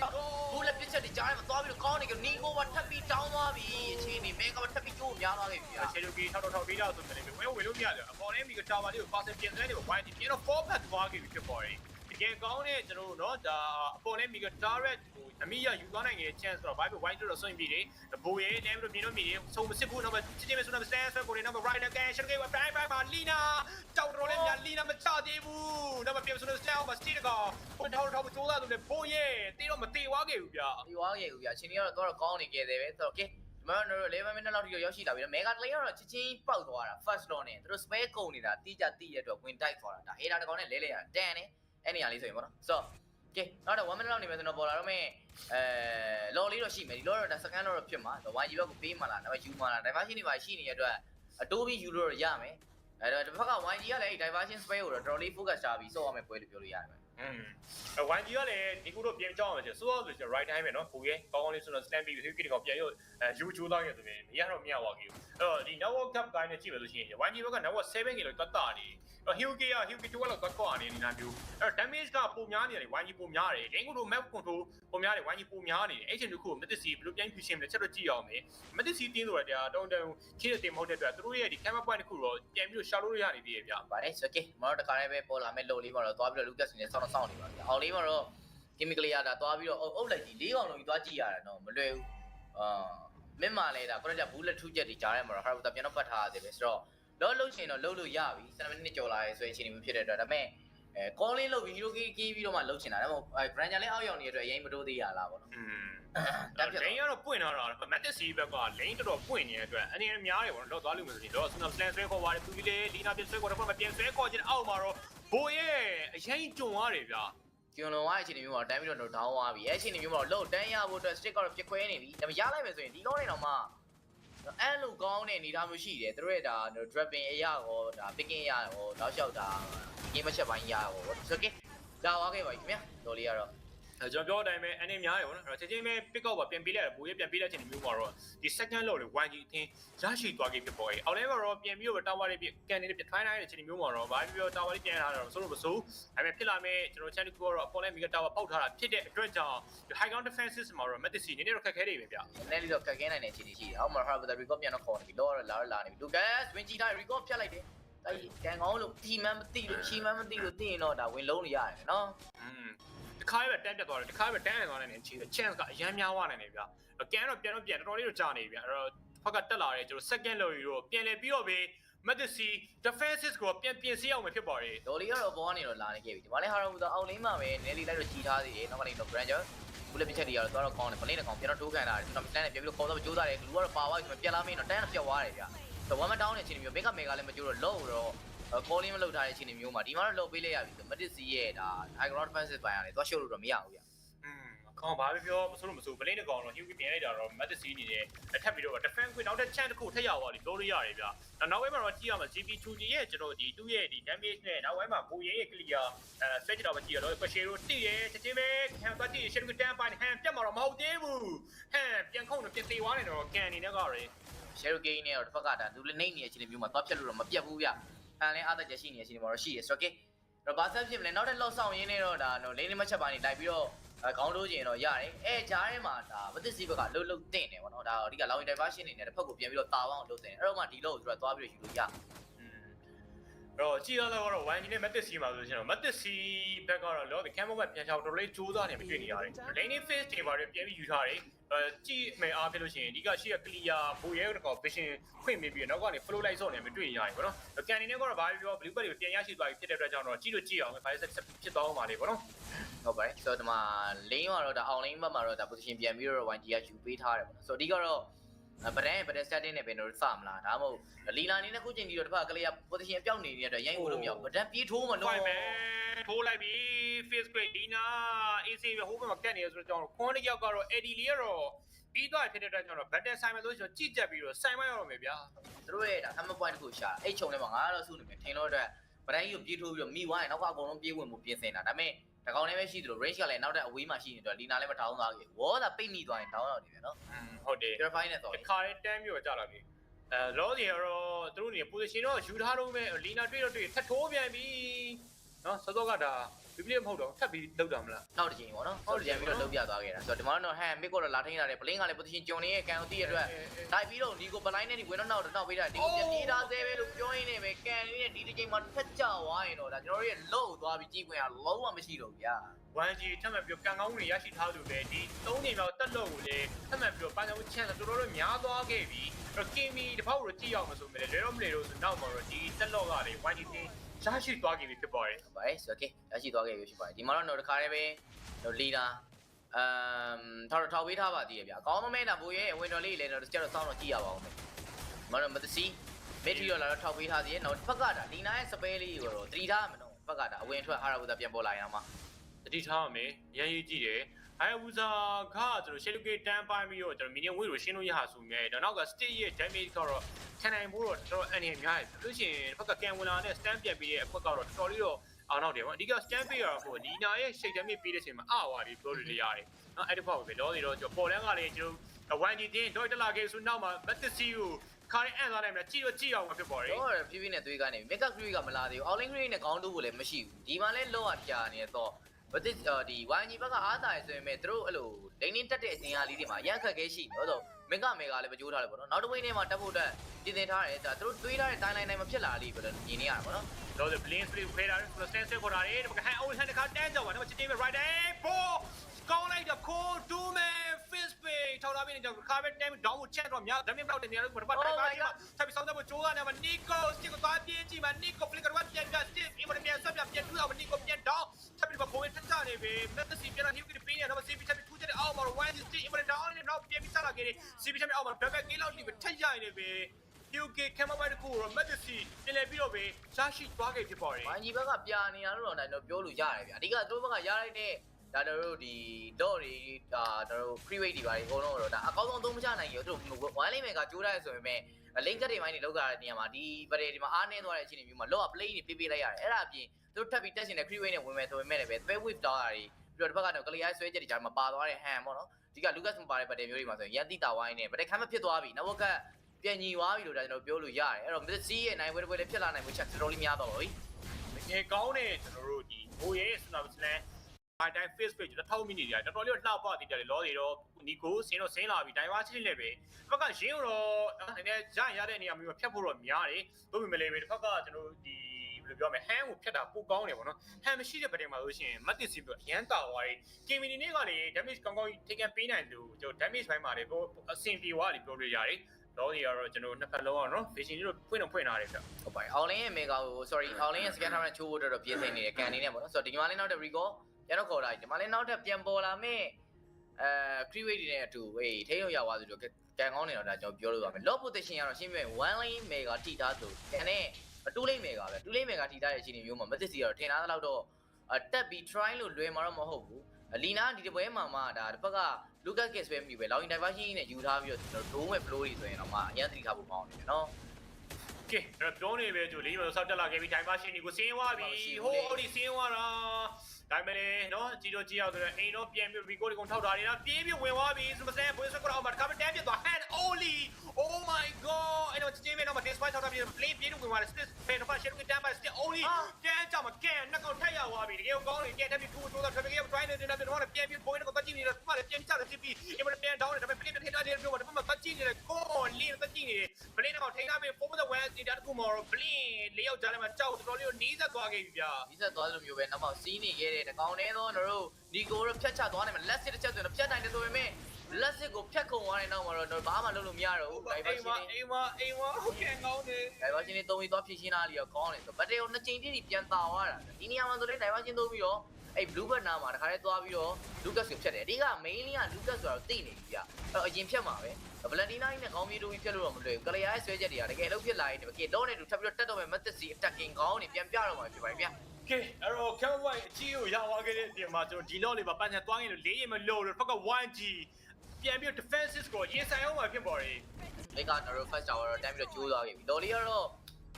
ဘူးလည်းပြစ်ချက်တွေကြားထဲမှာသွားပြီးတော့ကောင်းနေကြနီကိုကထပ်ပြီးတောင်းသွားပြီအချိန်နေမဲကထပ်ပြီးကျိုးများသွားခဲ့ပြီဗျာချေလူကြီးထောက်ထောက်ပြီးတော့ဆိုတယ်ဝဲဝဲလို့မရတယ်အပေါ်ထဲမိကတာဝါလေးကိုပါစင်ပြင်စဲနေကိုဝိုင်းပြီးတော့ four pack သွားခဲ့ပြီဖြစ်ပေါ်တယ်တ ကယ်ကောင်းတဲ့ကျွန်တော်တို့နော်ဒါအပေါ်နဲ့မီက direct ဟိုအမိရယူသွားနိုင်ငယ် chance ဆိုတော့ vibe wide တော့ဆွင့်ပြီးတယ်တဘူရဲ့ name လို့မြင်လို့မြင်တယ်ဆုံးမစစ်ဘူး number ချစ်ချင်းမဆုံး number stand ဆိုကိုနေ number right နဲ့ cash ကို bye bye ပါလီနာတောက်တော်လည်းမြန်လီနာမချသေးဘူး number ပြေဆုံး stand အောင်မစစ်တကောင်ဖွင့်ထောက်ထောက်မကြိုးစားလို့လေဘိုးရဲ့တေးတော့မတေးွားခဲ့ဘူးဗျာတေးွားခဲ့ဘူးဗျာချင်းလေးကတော့ကောင်းနေခဲ့တယ်ပဲဆိုတော့ကဲမန်တို့11မိနစ်လောက်ထိရောက်ရှိလာပြီ။မေဂါတလေးကတော့ချစ်ချင်းပေါက်သွားတာ first lawn နဲ့သူတို့ spare ကုန်နေတာတိကျတိရအတွက်ဝင်တိုက်သွားတာ။ဒါ era တကောင်နဲ့လဲလဲရတန်တယ်။ အဲ့နေရာလေးဆိုရင်ပေါ့နော်ဆိုတော့ကဲနောက်တော့1 minute လောက်နေမယ်ဆိုတော့ပေါ်လာတော့မဲ့အဲလော်လေးတော့ရှိမယ်ဒီလော်တော့ဒါ second တော့ဖြစ်မှာတော့ YG ဘက်ကိုပေးမှလားဒါပေမဲ့ယူမှလား diversion တွေပါရှိနေတဲ့အတွက်အတိုးပြီးယူလို့ရမယ်အဲတော့တစ်ဖက်က YG ကလည်း diversion spare ကိုတော့တော်တော်လေး focus ထားပြီးစော့ရမယ်ပွဲလို့ပြောလို့ရတယ် อืมအဲ 1G ကလည်းဒီခုတော့ပြန်ကြောင်းအောင်ဆိုဆိုတော့ဆို right time ပဲเนาะကိုရဲ့ကောင်းကောင်းလေးဆိုတော့ stand ပြီး hit ကောင်ပြန်ရုပ်အဲယူချိုးသားခဲ့ဆိုရင်မရတော့မရပါဘူးအဲ့တော့ဒီ network cup ကိုင်းနဲ့ကြည့်မယ်လို့ရှိရင် 1G ဘက်က network 7 k လောက်တတ်တာနေအဲ့ Hyuki က Hyuki 2လောက်တက်ကွာနေနေတာမျိုးအဲ့တော့ damage ကပုံများနေတယ် 1G ပုံများတယ်ဒင်းကိုတို့ map control ပုံများတယ် 1G ပုံများနေတယ်အဲ့ချိန်တစ်ခုကို Metis ဘယ်လိုပြန်ဖြူရှင်လဲချက်တော့ကြည့်အောင်မယ် Metis တင်းဆိုတော့တောင်းတန်းခေတဲ့တင်မဟုတ်တဲ့အတွက်သူတို့ရဲ့ဒီ camera point တစ်ခုတော့ပြန်ပြီးရှာလို့ရနေသေးရဲ့ဗျ ပါတယ်ဆိုကဲမတော်တခါလေးပဲပေါ်လာမဲ့လို့လေးမှာတော့သွားပြီးတော့ Lucas နဲ့စောင်း စောင်းနေပါဗျာအောင်လေးမှာတော့ chemical ရတာသွားပြီးတော့အုပ်လိုက်ကြီး၄កောင်လုံးကြီးသွားကြည့်ရတယ်နော်မလွယ်ဘူးအာမင်းမလဲတာခုနကဘူးလက်ထူးချက်တွေကြားထဲမှာတော့ဟာရူတာပြန်တော့ပတ်ထားရတယ်ပဲဆိုတော့လောလို့ရှိရင်တော့လုံးလို့ရပြီ7မိနစ်ကျော်လာရဲဆိုရင်အချိန်မျိုးဖြစ်တဲ့အတွက်ဒါပေမဲ့အဲ call လေးလုပ်ပြီး hero key key ပြီးတော့မှလုပ်ချင်တာဒါပေမဲ့အဲ branch လေးအောက်ရောက်နေတဲ့အတွက်အရင်မတိုးသေးရလားပေါ့နော် อืม တက်ပြ လိန်ကတော့ပွင့်တော့တာမက်တက်စီဘက်ကလိန်တော်တော်ပွင့်နေတဲ့အတွက်အနေနဲ့များတယ်ပေါ့နော်တော့သွားလို့မဆိုရင်တော့ဆူနာစလန်ဆွဲခေါ်ပါတယ်သူကြီးလေးလီနာပြန်ဆွဲခေါ်တော့မပြန်ဆွဲခေါ်ခြင်းအောက်မှာတော့ ဘိုးရဲ့အရင်ကြုံရတယ်ဗျာကျွန်တော်ကအချိန်မျိုးမှာတန်းပြီးတော့ down သွားပြီအဲအချိန်မျိုးမှာတော့လို့တန်းရဖို့အတွက် stick ကတော့ပြခွဲနေပြီဒါပေမဲ့ရလိုက်မယ်ဆိုရင်ဒီကောင်းနေတော့မှအဲ့လိုကောင်းတဲ့အနေအထားမျိုးရှိတယ်သူတို့ရဲ့ဒါ dropping အရာရောဒါ picking အရာရောတောက်လျှောက်တာ game ချက်ပိုင်းအရာရောဆိုကေဒါဝါခဲ့ပါပြီခင်ဗျာတော်လေးကတော့အဲ ကျွန်တော်ပြောတဲ့အတိုင်းပဲအနေများတယ်ပေါ့နော်အဲ့တော့ချက်ချင်းပဲ pick up ပါပြန်ပေးလိုက်တယ်ဘိုးရဲ့ပြန်ပေးလိုက်ခြင်းမျိုးမှာတော့ဒီ second low လေး 1G အထင်းရရှိသွားခဲ့ဖြစ်ပေါ်ရေးအောက်လဲမှာတော့ပြန်ပြီးတော့ tower လေးပြန်ကန်နေပြန် try နိုင်တဲ့ခြင်းမျိုးမှာတော့ဘာပြီးတော့ tower လေးပြန်လာတော့ဆိုလို့မဆိုဒါပေမဲ့ဖြစ်လာမဲ့ကျွန်တော် channel ကူကတော့အပေါ်လဲမီက tower ပေါက်ထားတာဖြစ်တဲ့အတွက်ကြောင့် high ground defenses မှာတော့ Metis နည်းနည်းတော့ခက်ခဲနေပြီဗျာနည်းနည်းလေးတော့ကတ်ကဲနိုင်တဲ့အခြေအနေရှိတယ်အောက်မှာ Harvard record ပြန်တော့ခေါ်နေပြီလောလာလာနေပြီ Lucas ဝင်ကြည့်ထား record ဖြတ်လိုက်တယ်အဲ့ကန်ကောင်းလို့တီမန်မသိလို့ချီမန်မသိလို့သိရင်တော့ဒါဝင်လုံးနေရတယ်နော်อืม တခါပဲတန်းပြတ်သွားတယ်တခါပဲတန်းရသွားတယ်နေချီ chance ကအရန်များသွားနိုင်တယ်ဗျာကန်တော့ပြန်တော့ပြန်တော်တော်လေးတော့ကြာနေပြီဗျာအဲ့တော့ဖက်ကတက်လာတယ်ကျွန်တော် second low ကြီးတော့ပြန်လဲပြီးတော့ပဲ Metis defenses ကိုပြန်ပြင်စီအောင်မဖြစ်ပါရဲ့ဒေါ်လီကတော့ဘောကနေတော့လာနေခဲ့ပြီဒီမှာလည်းဟာရမူတော့အောင်လင်းမှာပဲနည်းလေးလိုက်တော့ကြီးထားသေးတယ်နောက်ကနေတော့ Granger ဘူးလည်းပြချက်တွေကတော့သွားတော့ကောင်းတယ်ပလင်းနဲ့ကောင်းပြန်တော့ထိုးခံတာတယ်ကျွန်တော်တန်းနဲ့ပြန်ပြီးတော့ခေါ်တော့ကြိုးစားတယ်လူကတော့ပါဝါဆိုပြန်လာမင်းတော့တန်းနဲ့ပြတ်သွားတယ်ဗျဆိုတော့1မတောင်းတဲ့အချိန်မျိုးမေကမေကလည်းမကြိုးတော့လော့တော့ ကောလင်းမလုပ်ထားတဲ့အချိန်မျိုးမှာဒီမှာတော့လော့ပေးလိုက်ရပြီဆိုမတစ်စီရဲ့ဒါ high ground defensive ပိုင်းရတယ်သွားရှုပ်လို့တော့မရဘူးဗျอืมကောင်းဘာပဲပြောမဆိုလို့မဆိုပလင်းတကောင်တော့ Hugo ပြင်လိုက်တာတော့ Metis အနေနဲ့အထက်ပြီးတော့ defense ကိုနောက်တဲ့ chance တစ်ခုထပ်ရောက်သွားပြီပြောလို့ရတယ်ဗျာနောက်ဝဲမှာတော့ကြည့်ရမှာ GP2 ရဲ့ကျွန်တော်ဒီသူ့ရဲ့ဒီ damage နဲ့နောက်ဝဲမှာဘူရဲရဲ့ clear အဲ set တော့မကြည့်ရတော့ Pashero တိရဲချက်ချင်းပဲခံသွားကြည့်ရှယ်ကတန်ပိုင်းဟန်ပြတ်မှာတော့မဟုတ်သေးဘူးဟန်ပြန်ခုံတော့ပြန်သေးသွားနေတော့ကန်နေနဲ့ကရယ် share gain နဲ့တော့တစ်ဖက်ကဒါလူလည်းနေနေတဲ့အချိန်မျိုးမှာသွားဖြတ်လို့တော့မပြတ်ဘူးဗျ။ အဲလည်းအားသက်ချက်ရှိနေတဲ့အချိန်မှာတော့ရှိရဆိုတော့ okay တော့ဘာဆက်ဖြစ်မလဲနောက်ထပ်လောက်ဆောင်ရင်းနေတော့ဒါတော့လိမ့်လိမ့်မချက်ပါနေလိုက်ပြီးတော့ခေါင်းတိုးကျင်တော့ရတယ်။အဲဂျားထဲမှာဒါမသစ်စီဘက်ကလှုပ်လှုပ်တင့်တယ်ဗောနော်။ဒါအဓိက long diversion နေနဲ့တစ်ဖက်ကိုပြန်ပြီးတော့တာဝအောင်လှုပ်တယ်။အဲ့တော့မှဒီလောက်ကိုသူကသွားပြီးတော့ယူလို့ရအဲ့တော့ကြည့်ရတော့တော့ 1G နဲ့ Metis မှာဆိုရင်တော့ Metis ဘက်ကတော့လောက camera ကပြန်ချောက်တော်လေးစူးစမ်းနေမတွေ့နေရတယ် laning phase တွေပါပြန်ပြီးယူထားတယ် အဲကြည့်မယ်အားဖြစ်လို့ရှိရင်အဓိကရှိရ clear ဘူရဲတော့ vision ခွင့်ပေးပြီးနောက်ကနေ flow light ဆော့နေမတွေ့ရရင်ပေါ့နော်ကန်နေနဲ့ကတော့ဘာပြော blue ball တွေပြန်ရရှိသွားပြီဖြစ်တဲ့အတွက်ကြောင့်တော့ကြည့်လို့ကြည့်အောင်ဘာဆက်ဆက်ဖြစ်သွားအောင်ပါလေပေါ့နော်။ဟုတ်ပါတယ်။ဆိုတော့ဒီမှာ lane မှာတော့ဒါ online ဘက်မှာတော့ဒါ position ပြန်ပြီးတော့ YG ကယူပေးထားတယ်ဗောနော်။ဆိုတော့အဓိကတော့ ဗဒန်ဗဒန်စတက်နဲ့ပဲတော့စမလားဒါမှမဟုတ်လီလာနေနဲ့ခုချိန်ဒီတော့တစ်ဖက်ကလေးက position အပြောင်းနေတဲ့အတွက်ရိုင်းဝင်လို့မရဘူးဗဒန်ပြေးထိုးမလို့ဖိုင်မဲထိုးလိုက်ပြီ face grade ဒီနာ AC ပဲဟိုဘက်မှာကတ်နေရဆိုတော့ကျွန်တော်ခွန်းတစ်ယောက်ကတော့ Eddie လေးကတော့ပြီးသွားဖြစ်တဲ့အတွက်ကျွန်တော် battle ဆိုင်မယ်ဆိုကျွန်တော်ကြည့်ကြက်ပြီးတော့ဆိုင်မရတော့မယ်ဗျာသူတို့ရဲ့ဒါ hammer point တစ်ခုရှာအဲ့ချုံထဲမှာငါတော့စုနေမယ်ထင်လို့အတွက်ဗဒန်ကြီးကိုပြေးထိုးပြီးတော့မိဝိုင်းနောက်ကအကုန်လုံးပြေးဝင်မှုပြင်ဆင်တာဒါပေမဲ့ တကောင်လည်းပဲရှိသလို range ကလည်းနောက်တဲ့အဝေးမှာရှိနေတော့လီနာလည်းမထောင်းသွားခဲ့ဝေါ်သာပိတ်မိသွားရင်တောင်းတော့နေပြီနော်ဟုတ်တယ် purify နဲ့တော့တခါလေးတန်းပြီးတော့ကြာလာပြီအဲလောစီကတော့သူတို့နေ position တော့ယူထားတော့မဲ့လီနာတွေ့တော့တွေ့ထပ်ထိုးပြန်ပြီ နော်စောစောကဒါဘီဘီလေးမဟုတ်တော့ထပ်ပြီးလောက်တာမလားနောက်တစ်ချိန်ပေါ့နော်ဟုတ်တယ်ပြီးတော့လုံးပြသွားခဲ့တာဆိုတော့ဒီမှာတော့ဟန်မစ်ကိုတော့လာထိန်းလာတယ်ဘလင်းကလည်း position ဂျွန်နေရဲ့ကန်ကိုတီးရအတွက်တိုက်ပြီးတော့ဒီကိုပလိုင်းနဲ့ဒီဝင်တော့နောက်တော့နောက်ပေးတာဒီကိုပြပြေးသားသေးပဲလို့ပြောရင်းနဲ့ပဲကန်လေးနဲ့ဒီတစ်ချိန်မှာထက်ကြွားရင်တော့ဒါကျွန်တော်တို့ရဲ့လှုပ်သွားပြီးကြည့်ခွင့်ကလုံးဝမရှိတော့ဘူးဗျာ 1G ထပ်မှပြီးကန်ကောင်းတွေရရှိထားသူလေဒီ၃နေမြောက်တက်လို့ကိုလေထပ်မှပြီးပန်းချောင်း chance တော်တော်လေးများသွားခဲ့ပြီအဲ့တော့ Kimi တပေါက်တော့ကြည့်အောင်မဆိုမယ်လေလေတော့မလေတော့ဆိုနောက်မှာတော့ဒီတက်လို့ကလေ 1G တင် ရရှိသွားခဲ့ပြီဖြစ်ပါတယ်ဟုတ်ပါတယ်ဆိုတော့ okay ရရှိသွားခဲ့ပြီဖြစ်ပါတယ်ဒီမှာတော့တော့တစ်ခါတည်းပဲတော့လီဒါအမ်ထောက်ထောက်ပေးထားပါသေးရဲ့ဗျာအကောင်းဆုံးမဲတာဘိုးရဲ့ဝင်တော်လေးလည်းတော့ကျတော့စောင်းတော့ကြည့်ရပါဦးမယ်ဒီမှာတော့မသစီမက်ထရီတော့လာတော့ထောက်ပေးထားသေးရဲ့နောက်တစ်ဖက်ကဒါလီနာရဲ့စပဲလေးကိုတော့သတိထားမှာတော့ဘက်ကဒါအဝင်ထွက်အားရဘူးသာပြန်ပေါ်လာရင်တော့မှတတိထားရမယ်ရန်ရေးကြည့်တယ် အဲဝူဇာကကျွန်တော်ရှယ်လူကေတန်းပိုင်းပြီးတော့ကျွန်တော်မီနီယံဝေးကိုရှင်းလို့ရဟာဆိုမြဲတော့နောက်က state ရဲ့ damage ကတော့ခံနိုင်ဖို့တော့တော်တော်အန်ရများတယ်လို့ရှိရင်ဘက်ကကန်ဝင်လာနဲ့ stand ပြန်ပြီးတဲ့အခွက်ကတော့တော်တော်လေးတော့အောင်တော့တယ်ပေါ့အဓိက stand ပေးရတော့ဟိုနီနာရဲ့ shake damage ပေးတဲ့အချိန်မှာအဝါဒီပြောလို့ရရတယ်နော်အဲ့ဒီဖောက်ပဲလောစီတော့ကျွန်တော်ပေါ်လန်းကလည်းကျွန်တော် 1G တင်းဒေါ်တလာကေဆိုနောက်မှာ Mattisi ကိုခါရင်အန်သွားနိုင်မလားကြည့်တော့ကြည့်အောင်ဖြစ်ပေါ်တယ်တော့ဖြည်းဖြည်းနဲ့သွေးကနေပြီ make up cream ကမလာသေးဘူး outline cream နဲ့ခေါင်းတိုးကိုလည်းမရှိဘူးဒီမှာလည်းလောကကြာနေတော့ ဘာတစ်ဒီ YG ဘက်ကအားသာရဆိုရင်မဲ့သူတို့အဲ့လိုလိန်နေတက်တဲ့အင်အားလေးတွေမှာရန်ခက်ခဲရှိနေတော့မင်္ဂမေဂါလည်းမကြိုးထားတယ်ပေါ့နော်နောက်တစ်ဝိန်းထဲမှာတက်ဖို့အတွက်ပြင်ဆင်ထားတယ်ဒါသူတို့တွေးထားတဲ့ timeline တိုင်းမဖြစ်လာလိမ့်ပဲလို့မြင်နေရတာပေါ့နော်တော့ the blink split ခွဲတာ full stand set ခေါ်တာလေဒီမှာဟန် old hand ကတန်းကြောက်ပါတော့ချစ်ချင်းပဲ right day ဘောကောင်းလိုက်တော့ cool do man fist pay ထောက်လာပြီးနေတော့ခါပဲ time down ကိုချက်တော့များဒါမျိုးတော့တင်နေရလို့ဘာဘာတိုင်းပါကြီးမှာဆက်ပြီးစောင်းတဲ့ကြိုးကနေမှာ Nico stick ကိုသွားပြင်းကြည့်မှာ Nico flick ကတော့ပြန်ပြ stick ဒီမှာပြန်ဆက်ပြန်ပြန်ထူအောင် Nico ပြန် down ဆက်ပြီးဘိုးထက်ကြနေပြီ Messi ပြန်လာ Nico ကပေးနေတော့ CP ချက်ပြီးထူးချက်အောက်မှာ one stick ဒီမှာ down နဲ့နောက်ပြန်ပြီးဆက်လာခဲ့တယ် CP ချက်ပြီးအောက်မှာ back back လောက်လိပဲထက်ရနေပြီ UK ကမ်မဘိုင်တကူရော Messi ပြန်လဲပြီးတော့ပဲရရှိသွားခဲ့ဖြစ်ပါတယ် YG ဘက်ကပြာနေရလို့တော့ဒါတော့ပြောလို့ရတယ်ဗျအဓိကသူတို့ဘက်ကရလိုက်တဲ့ ဒါတို့ဒီ dot တွေဒါတို့ free weight တွေပါအကုန်လုံးတော့ဒါအကောင်းဆုံးသုံးမချနိုင်ကြဘူးသူတို့ one lane ကကြိုးရတယ်ဆိုပေမဲ့ link ကတ်တွေပိုင်းတွေလောက်ကြတဲ့နေရာမှာဒီဗရေဒီမှာအားနည်းသွားတဲ့အခြေအနေမျိုးမှာလောက play တွေပေးပေးလိုက်ရတယ်အဲ့ဒါအပြင်သူတို့ထပ်ပြီးတက်ရှင်တဲ့ free weight နဲ့ဝင်မယ်ဆိုပေမဲ့လည်းပဲ third wave တောင်းတာတွေပြီးတော့တစ်ဖက်ကတော့ clear ဆွဲချက်တွေကြားမှာပါသွားတဲ့ hand ပေါ့နော်ဒီက Lucas မပါတဲ့ဗရေမျိုးတွေမှာဆိုရင်ရန်တိတာဝိုင်းနဲ့ဗရေခံမဖြစ်သွားပြီနောက်ဘက်ကပြန်ညီသွားပြီလို့ဒါကျွန်တော်ပြောလို့ရတယ်အဲ့တော့ Messi ရဲ့နိုင်ပွဲတစ်ပွဲလေးဖြစ်လာနိုင်မှုချက်တော်တော်လေးများတော့ပါပြီငယ်ကောင်းတဲ့ကျွန်တော်တို့ဒီဘိုးရဲ့စ နာမစလန်ဘိုင်တိုင်း face page တစ်ထောက်မိနစ်ကြာတော်တော်လေးလှပတည်တယ်လောတွေတော့နီကိုစင်းတော့စင်းလာပြီဒိုင်ဝါချင်းလည်းပဲဘက်ကရင်းတော့နည်းနည်းရရတဲ့နေရာမျိုးဖြတ်ဖို့တော့များတယ်တို့ပေမဲ့လည်းပဲတစ်ဖက်ကကျွန်တော်ဒီဘယ်လိုပြောမလဲဟန်ကိုဖြတ်တာပိုကောင်းတယ်ပေါ့နော်ဟန်မရှိတဲ့ဗတဲ့မှာလို့ရှိရင်မတ်တစ်စီပြီးရန်တာသွားတယ်ကင်မီနီနေ့ကလည်း damage ကောင်းကောင်း take ပေးနိုင်လို့ကျွန်တော် damage ဘိုင်းမှာလည်းပိုအဆင်ပြေသွားတယ်ပြောလို့ရတယ်တော့ဒီကတော့ကျွန်တော်နှစ်ဖက်လုံးအောင်နော် vision လေးတော့ဖွင့်တော့ဖွင့်ထားတယ်ဗျဟုတ်ပါတယ်အောင်လင်းရဲ့မေဂါကို sorry အောင်လင်းရဲ့ scan ထားတဲ့ချိုးဖို့အတွက်တော့ပြင်ဆင်နေတယ်ကန်နေနဲ့ပေါ့နော်ဆိုတော့ဒီမှာလေးနောက်ထပ် recall ပြန်တော့ခေါ်လာဒီမှာလေးနောက်ထပ်ပြန်ပေါ်လာမဲ့အဲ free weight တွေနဲ့အတူဟေးထိန်းလို့ရသွားဆိုတော့ကန်ကောင်းနေတော့ဒါကျွန်တော်ပြောလို့ပါမယ် low position ကတော့ရှင်းပြမယ်1 lane mega ထိထားဆိုကန်နဲ့2 lane mega ပဲ2 lane mega ထိထားရဲ့အခြေအနေမျိုးမှာမသစ်စီကတော့ထင်ထားသလောက်တော့တက်ပြီး try လို့လွယ်မှာတော့မဟုတ်ဘူးလီနာဒီတပွဲမှာမှဒါတစ်ဖက်က Lucas Case ပဲမြည်ပဲ Login Diversity နဲ့ယူထားပြီးတော့ကျွန်တော် drone မဲ့ flow တွေဆိုရင်တော့မှအရင်သတိထားဖို့ကောင်းတယ်နော်ကဲအဲ့တော့ပြောနေပဲကြိုလေးမျိုးဆောက်တက်လာခဲ့ပြီဒိုင်ပါရှင်ဒီကိုစင်းသွားပြီဟိုးအော်ဒီစင်းသွားတာ ဒါပေမဲ့လေနော်ကြည်တော့ကြည်အောင်ဆိုတော့အိမ်တော့ပြန်ပြီး record ကိုထောက်တာနေတော့ပြေးပြီးဝင်သွားပြီစမစဲဘွေးစကောက်မှာတခါမှတန်းပြသွား hand only oh my god အဲ့တော့ချင်းချင်းပဲတော့ display ထောက်တာပြီး play ပြေးလို့ဝင်သွားတယ် split ဖယ်တော့ရှယ်လို့တန်းပါ still only တန်းကြမှာကန်နှကောင်ထက်ရသွားပြီတကယ်ကောင်းနေကန်တက်ပြီးထူထူတော့ traffic က try နေတယ်တော့တော့ပြန်ပြီးဘွေးကိုတက်ကြည့်နေတယ်မှလည်းပြန်ချတယ်စစ်ပြီးအမပြန် down တယ်ဒါပေမဲ့ play ထည့်တာတယ်ပြောတော့မှတက်ကြည့်နေတယ်ကိုလင်းတက်ကြည့်နေတယ် play တော့ထိန်းထားပြီး form the west ဒီတကူမော် play လေးယောက်ကြားထဲမှာကြောက်တော်တော်လေးကိုနီးစက်သွားခဲ့ပြီဗျာဒီဆက်သွားသလိုမျိုးပဲနောက်မှစီးနေခဲ့တဲ့တကောင်တည်းသောကျွန်တော်တို့ဒီကိုရဖြတ်ချသွားနိုင်မှာလက်စစ်တစ်ချက်ဆိုရင်ဖြတ်နိုင်တယ်ဆိုပေမဲ့လက်စစ်ကိုဖြတ်ခုံသွားတဲ့နောက်မှာတော့ဘာမှလုပ်လို့မရတော့ဘူးအိဒါပေမ်မဲ့မအိမ်မအိမ်မဟုတ်ကဲ့ကောင်းတယ်ဒါပေမဲ့ချင်းသုံးပြီးသွားဖြည့်ရှင်းတာလီတော့ကောင်းတယ်ဆိုဘတ်တေကိုနှစ်ချိန်တိတိပြန်တာသွားတာဒီနေရာမှာဆိုလေဒါပေမဲ့ချင်းသုံးပြီးတော့အဲ့ blue bird နာမှာတခါတည်းသွားပြီးတော့ Lucas ကိုဖြတ်တယ်အဓိက main လေးက Lucas ဆိုတော့သိနေပြီဗျအဲ့တော့အရင်ဖြတ်မှာပဲ Valentina နဲ့ကောင်းပြေးတူပြီးဖြတ်လို့တော့မလွယ်ဘူးကလျာရဲ့ဆွဲချက်တွေကတကယ်လို့ဖြစ်လာရင်တကယ်တော့နေတူထပ်ပြီးတော့တက်တော့မဲ့ method C attacking ကောင်းနေပြန်ပြတော့မှာဖြစ်ပါဗျာ ကဲအဲ့တော့ Camel White အကြီးကိုရသွားခဲ့တဲ့အပြင်မှာကျွန်တော်ဒီ lot လေးပါပန်းချန်သွားရင်လို့လေးရင်မလို့တော့ဖက်က 1G ပြန်ပြီး defenses ကိုရင်ဆိုင်အောင်မှာဖြစ်ပေါ်တယ်မိကကျွန်တော် first tower တော့တန်းပြီးတော့ကျိုးသွားခဲ့ပြီတော်လေးကတော့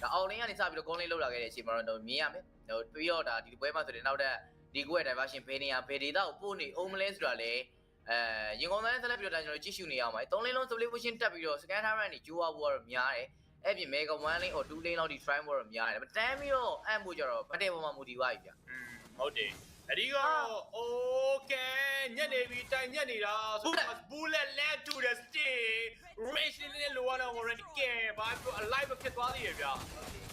ဒါအောင်လင်းကနေစပြီးတော့ကုန်းလေးလောက်လာခဲ့တဲ့အချိန်မှာတော့မြင်ရမယ်ဟိုပြီးတော့ဒါဒီပွဲမှာဆိုရင်နောက်တဲ့ဒီကွက် diversion ဘယ်နေရာဘယ်ဒေတာကိုပို့နေအောင်မလဲဆိုတာလေအဲရင်ကုန်သားဆက်လက်ပြီးတော့ဒါကျွန်တော်ကြည့်ရှုနေရအောင်ပါသုံးလင်းလုံး solution တက်ပြီးတော့ scan time ကနေကျိုးသွားဖို့ကတော့များတယ် အဲ့ပြင် mega 1 lane or 2 lane လောက်ဒီ try ဖို့တော့များတယ်ဒါပေမဲ့တန်းပြီးတော့အမ်ဖို့ကြတော့ဗတ်တဲ့ပေါ်မှာမူတည်သွားပြီဗျอืมဟုတ်တယ်အဒီကတော့ okay ညက်နေပြီတိုင်ညက်နေတာဆိုတော့ bullet land to the stick race လေးလိုရတော့ warranty ကဲဘာပြော alive ဖြစ်သွားသေးရဲ့ဗျာ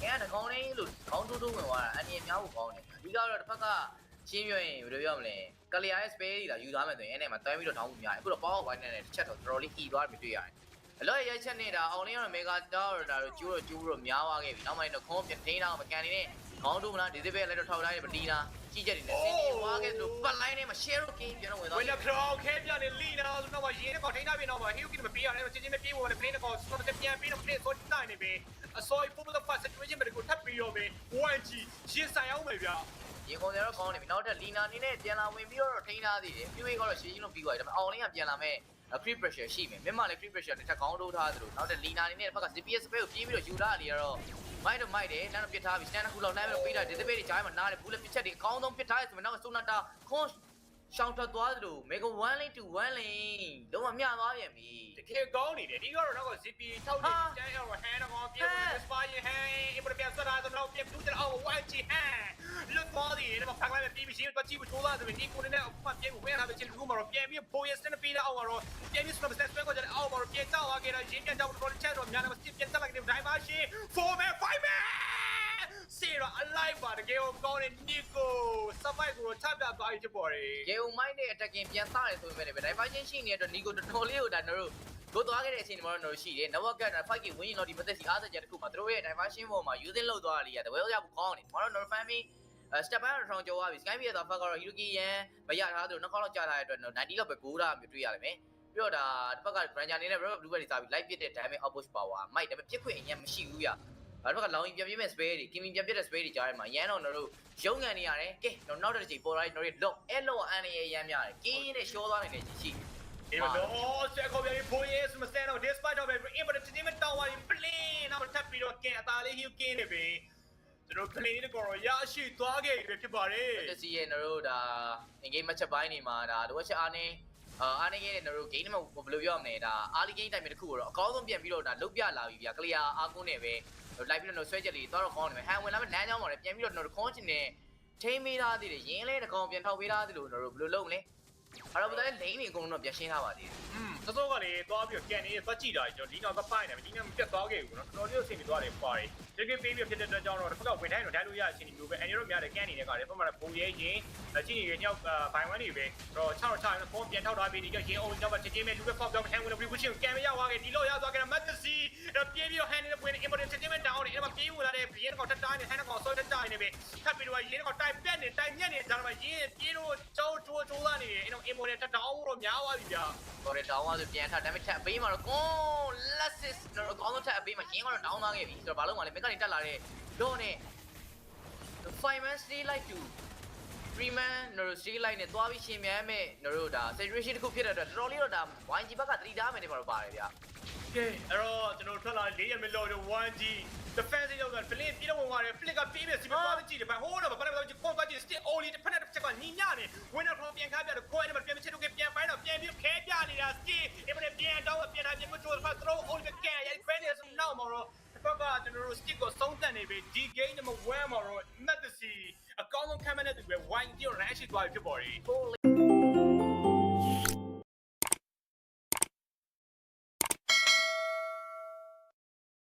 ကဲတကောင်းလေးလို့ခေါင်းတိုးတိုးဝင်သွားတာအန်ဒီအများကိုကောင်းတယ်အဓိကတော့တစ်ဖက်ကချင်းပြရင်ဘယ်လိုပြောမလဲကလျာရဲ့ spare တွေလာယူသွားမယ်ဆိုရင်အဲ့နဲ့မှာတွဲပြီးတော့တောင်းမှုများတယ်အခုတော့ power wine နဲ့တစ်ချက်တော့တော်တော်လေးဤသွားပြီတွေ့ရတယ် အလော့ရိုက်ချက်နေတာအောင်လင်းကတော့ mega star ဒါတော့ကျိုးတော့ကျိုးတော့များသွားခဲ့ပြီနောက်မှတော့ခေါင်းပြန်ထိန်းတော့မကန်နေနဲ့ခေါင်းတိုးမလားဒီသစ်ပဲလည်းတော့ထောက်ထားတယ်မတီးလားကြီးချက်တွေနဲ့စင်းနေသွားခဲ့လို့ပတ်လိုက်နဲ့မှာ share လို့ game ပြန်တော့ဝင်သွားဝင်တော့ခရောခဲပြနေလီနာဆိုတော့ရင်းတော့ထိန်းထားပြီတော့ဟီယိုကင်းမပေးရတယ်ချင်းချင်းမပြေးဘူးလေ plane တော့စတော့ပြန်ပြီးတော့ plane ဆိုတိုင်းနေပြီအစိုးရ popular fast situation တွေကိုထပ်ပြီးတော့ပဲ 1G ရင်ဆိုင်အောင်ပဲဗျာရေကုန်တယ်တော့ကောင်းနေပြီနောက်ထပ်လီနာနေနဲ့ပြန်လာဝင်ပြီးတော့ထိန်းထားသေးတယ်ပြိုးရေးကတော့ရှင်းရှင်းလုံးပြီးသွားပြီဒါပေမဲ့အောင်လင်းကပြန်လာမဲ့ free pressure ရှိမယ်မြန်မာလည်း free pressure တစ်ထပ်ကောင်းတိုးထားသလိုနောက်တဲ့လီနာနေနဲ့တစ်ဖက်က CPS ပဲကိုပြေးပြီးတော့ယူလာလေရတော့မိုက်တော့မိုက်တယ်နောက်တော့ပစ်ထားပြီ stand တစ်ခုလောက်နိုင်ပြီးတော့ပေးတာဒီသဘေးတွေဂျိုင်းမှာနားတယ်ဘူးလည်းပစ်ချက်တွေအကောင်းဆုံးပစ်ထားရဆိုမှနောက်ဆိုနာတာခွန် ရှောင်းထွက်သွားသလို mega 1 lane to 1 lane လုံးဝမျှသွားပြန်ပြီတကယ်ကောင်းနေတယ်ဒီကတော့တော့ ZP ထောက်နေတန်းရောဟန်တော့ပြေးပြီး spy ဟန်အပပြန်စတာတော့ပြန်ပြီးတော့ 1G ဟန်လွတ်သွားတယ်တော့ဖက်လိုက်ပြီးပြီးရှင်းတော့ကြည့်ဖို့ချိုးသားတယ်ဒီကိုနဲ့အခုမှပြေးဝင်လာတဲ့ချင်းကူမှာတော့ပြန်ပြီးပိုးရစနေပြီးတော့အောင်တော့ပြန်ပြီးစတော့စတက်ကိုကြအောင်တော့ပြန်တော့သွားခဲ့တော့ရင်းပြန်တော့တော့ချက်တော့များတော့ပြန်တက်လိုက်တဲ့ dimension 4 man 5 man စီရအလိုက်ပါတကယ်ကောင်းတဲ့နီကိုစပိုက်ကိုထပ်ပြသွားပြီဖြစ်ပေါ်တယ် ရေုံမိုက်တဲ့ attacking ပြန်စတယ်ဆိုပေမဲ့ diversion ရှိနေတဲ့အတွက်နီကိုတော်တော်လေးကိုဒါတို့ကိုသွားခဲ့တဲ့အချိန်မှာတော့ရှိတယ် network က 5K ဝင်းရင်တော့ဒီမသက်စီအားစကြတစ်ခုမှာတို့ရဲ့ diversion ပေါ်မှာ using လုပ်သွားတာလေးရတယ်ဝယ်ရဖို့ကောင်းတယ်ကျွန်တော်တို့ family step by တော့ထောင်ကျော်သွားပြီ sky ပြရတာဖက်ကတော့ Hiroki ရန်မရထားသလိုနှစ်ခေါက်လောက်ကြာလာတဲ့အတွက်90လောက်ပဲဂိုးတာမျိုးတွေ့ရလိမ့်မယ်ပြီးတော့ဒါတစ်ဖက်က Ranger အနေနဲ့ Blue Blue တွေစားပြီး light ပစ်တဲ့ damage output power မိုက်ဒါပေမဲ့ပြစ်ခွင့်အရင်မရှိဘူး ရအဲ့တော့ကလောင်ရင်ပြန်ပြမဲ့ spare တွေ Kimi ပြန်ပြတဲ့ spare တွေကြားထဲမှာရန်တော့တို့ရုံငံနေရတယ်ကဲတော့နောက်တစ်ချိန်ပေါ်လာတို့လော့အဲ့လော့အန်ရရမ်းများတယ်ကင်းနဲ့ရှောသွားနေတဲ့ရှိဒီမတော့ဆက်ခေါ်ပြန်ဖိုးရဲစမစတန်တော့ despite တော့ပဲ in but တင်းမတောင်းပါရင် plane နောက်ထပ်ပြီးတော့ကင်အသားလေးဟီကင်းနေပြီကျွန်တော် plane နဲ့ကောရရှိသွားခဲ့ပြီဖြစ်ပါတယ်တက်စီရဲ့တို့ဒါ engage match ပိုင်းနေမှာဒါလိုအပ်ချက်အားနေအာနေခဲ့တဲ့တို့ game မှာဘယ်လိုပြောရမလဲဒါ early game တိုင်းမှာတစ်ခုတော့အကောင်းဆုံးပြန်ပြီးတော့ဒါလုတ်ပြလာပြီဗျာ clear အားကုန်းနေပဲ လိုက်ပြီးတော့ဆွဲချက်လေးတော့ကောင်းနေမယ်ဟန်ဝင်လာမဲ့လမ်းကြောင်းမှာလည်းပြန်ပြီးတော့ခွန်ချင်နေထိမေးထားသေးတယ်ရင်းလဲတကောင်ပြန်ထောက်ပေးထားသေးလို့တို့ဘယ်လိုလုပ်မလဲအဲ့တော့ဘယ်လိုလဲလိမ့်နေအကုန်လုံးပြန်ရှင်းထားပါသေးတယ် อืมသစောကလေသွားပြီးတော့ကန်နေသွားကြည့်တာကျွန်တော်ဒီနောက်သွားပိုင်တယ်ဒီနေ့မပြတ်သွားခဲ့ဘူးเนาะတော်တော်လေးဆင်ပြီးသွားတယ်ပါတယ် တကယ်ပေးပြီးဖြစ်တဲ့အတွက်ကြောင့်တော့တစ်ခါဝင်တိုင်းတော့ဒိုင်းလို့ရအချိန်မျိုးပဲအန်ရီတို့များတယ်ကန်နေတဲ့ကလေပုံမှန်ပုံရဲရင်အချင်းကြီးညောက်ဘိုင်ဝမ်တွေပဲတော့6တော့6ဖုန်းပြန်ထောက်ထားပြီးဒီကရင်အောင်တော့ချင်းချင်းပဲလူပဲဖောက်ပြောင်းဟန်ဝင်လို့ပြီးချင်းကန်မရသွားခဲ့ဒီလို့ရသွားခဲ့မတ်တစီတော့ပြေးပြီးတော့ဟန်နေတဲ့ဝင် important ချင်းချင်းပဲတောင်းတယ်အဲ့မှာပြေးဝင်လာတဲ့ဘီရင်ကောင်တက်တိုင်းနေဟန်ကောင်ဆော့တက်တိုင်းနေပဲထပ်ပြီးတော့ရင်ကောင်တိုင်ပြက်နေတိုင်ညက်နေဒါမှရင်ပြေးတော့ကျိုးကျိုးကျိုးလာနေတယ်အဲ့တော့ important တက်တောင်းတော့များသွားပြီဗျာတော်တယ်တောင်းသွားဆိုပြန်ထားဒါပေမဲ့ထပ်အပေးမှာတော့ကွန်လက်စစ်တော့အကောင်းဆုံးထပ်အပေးမှာရင်းကတော့တောင်းသွားခဲ့ပြီဆိုတော့ဘာလို့မှလဲမက်ကနေတက်လာတဲ့တော့နဲ့ five man stay like to three man နော် stay like နဲ့သွားပြီးရှင်မြန်မဲ့နော်ဒါ situation တစ်ခုဖြစ်တဲ့အတွက်တော်တော်လေးတော့ဒါ YG ဘက်ကသတိထားမယ်နေမှာတော့ပါတယ်ဗျာကဲအဲ့တော့ကျွန်တော်ထွက်လာ၄ရက်မလို့တော့ 1G defense ရောက်တာ flip ပြီးတော့ဝင်သွားတယ် flip ကပြီးပြီစီမသွားကြည့်တယ်ဘာဟိုးတော့ဘာလဲဘာလဲခွန်သွားကြည့် still only တစ်ဖက်နဲ့တစ်ချက်ကညီညနေ winner ခေါ်ပြန်ခါပြတယ်ခွဲတယ်ပြန်ချက်တော့ပြန်ပိုင်းတော့ပြန်ပြီးခဲပြနေတာ still အဲ့မပြန်တော့ပြန်လာပြန်မချိုးတော့ throw only ကန်ရိုက်ခွဲနေစနောက်မှာတော့ ဘက်ကကျွန်တော်တို့ stick ကိုဆုံးသက်နေပြီဒီ game number 1မှာတော့ Medicine အကောင်းဆုံးခံမဲ့တဲ့သူပဲ 1G ကို rank ရှိသွားပြီဖြစ်ပေါ်တယ် Holy